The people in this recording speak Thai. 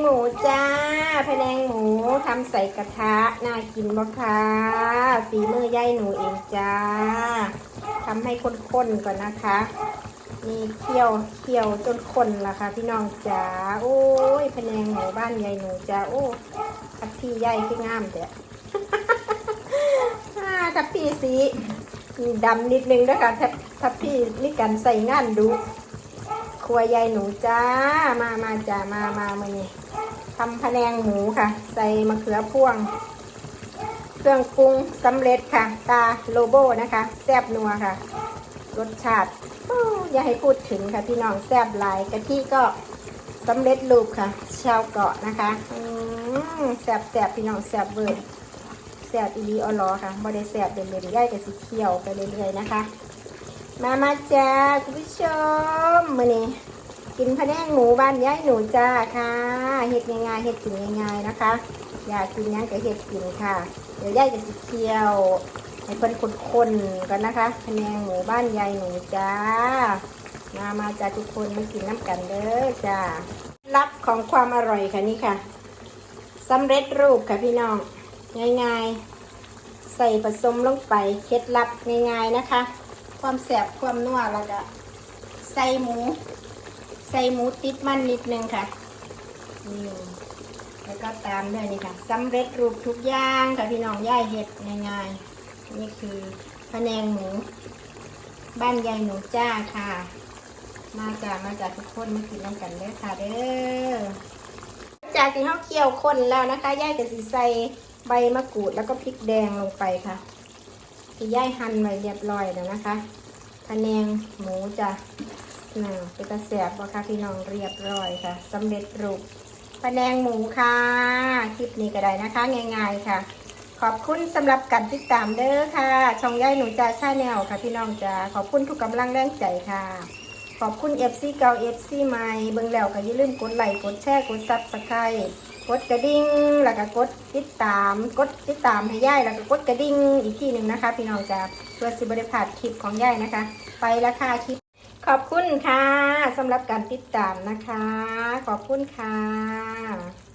หมูจ้าพะแนงหมูทำใส่กระทะน่ากินบ่คะฝีมือยายหนูเองจ้าทำให้ข้นๆก่อนนะคะนี่เคี่ยวเคี่ยวจนข้นละค่ะ พี่น้องจ้าโอ้ยพะแนงหมูบ้านยายหนูจ้าโอ้ทับพี่ใหญ่คืองามเด้อทับพี่สีดำนิดนึงนะคะทับทับพี่นี่กันใส่งานดู ครัวยายหนูจ้า มามาจ้ามามามานี่ทำพะแนงหมูค่ะ ใส่มะเขือพ่วง เครื่องปรุงสำเร็จค่ะ ตาโลโบนะคะ แซบนัวค่ะ รสชาติอย่าให้พูดถึงค่ะพี่น้องแซบหลายกะทิก็สำเร็จรูปค่ะ ชาวเกาะนะคะแซบแซบพี่น้องแซบเบิร์แซบอีลีออลอค่ะบ่ได้แซบเด่นๆย่ายกับสีเขียวไปเรื่อยๆนะคะ มามาจ้าคุณผู้ชมมื้อนี้กินพะแนงหมูบ้านยายหนูจ้าค่ะเฮ็ดง่ายๆเฮ็ดกินง่ายๆนะคะ อยากกินยังก็เฮ็ดกินค่ะ เดี๋ยวยายจะสิเคี่ยวให้เพิ่นคนๆกันนะคะพะแนงหมูบ้านยายหนูจ้า มามาจ้าทุกคนมากินน้ำกันเด้อจ้าลับของความอร่อยค่ะนี่ค่ะสำเร็จรูปค่ะพี่น้องง่ายๆ ใส่ผสมลงไปเคล็ดลับง่ายๆนะคะ ความแสบความนัวแล้วก็ใส่หมู ใส่หมูติดมันนิดนึงค่ะนี่แล้วก็ตามด้วยนี่ค่ะสำเร็จรูปทุกอย่างค่ะพี่น้องย่ายเห็ดง่ายๆนี่คือพะแนงหมู บ้านยายหนูจ้าค่ะ มาจากมาจากทุกคนมากินน้ำกันเด้ค่ะเด้อจากที่เขาเคี่ยวคนแล้วนะคะย่ายจะสีใส่ใบมะกรูดแล้วก็พริกแดงลงไปค่ะ ที่ย่ายหั่นไว้เรียบร้อยแล้วนะคะพะแนงหมูจะน่าเป็นตะแสบบ่คะพี่น้องเรียบร้อยค่ะสำเร็จรูปพะแนงหมูค่ะ คลิปนี้ก็ได้นะคะ ง่าย ๆค่ะ ขอบคุณสำหรับการติดตามเด้อค่ะ ช่องย่ายหนูจ่าชาแนลค่ะพี่น้องจ้าขอบคุณทุกกำลังแรงใจค่ะ ขอบคุณ FC เก่า FC ใหม่เบิ่งแล้วก็อย่าลืมกดไลค์กดแชร์กดซับสไครต์ กดกระดิ่งแล้วก็กดติดตาม กดติดตามให้ย่ายแล้วก็กดกระดิ่งอีกทีหนึ่งนะคะ พี่น้องจ้าเพื่อสิบริพลาดคลิปของย่ายนะคะ ไปแล้วค่ะคลิป ขอบคุณค่ะสำหรับการติดตามนะคะ ขอบคุณค่ะ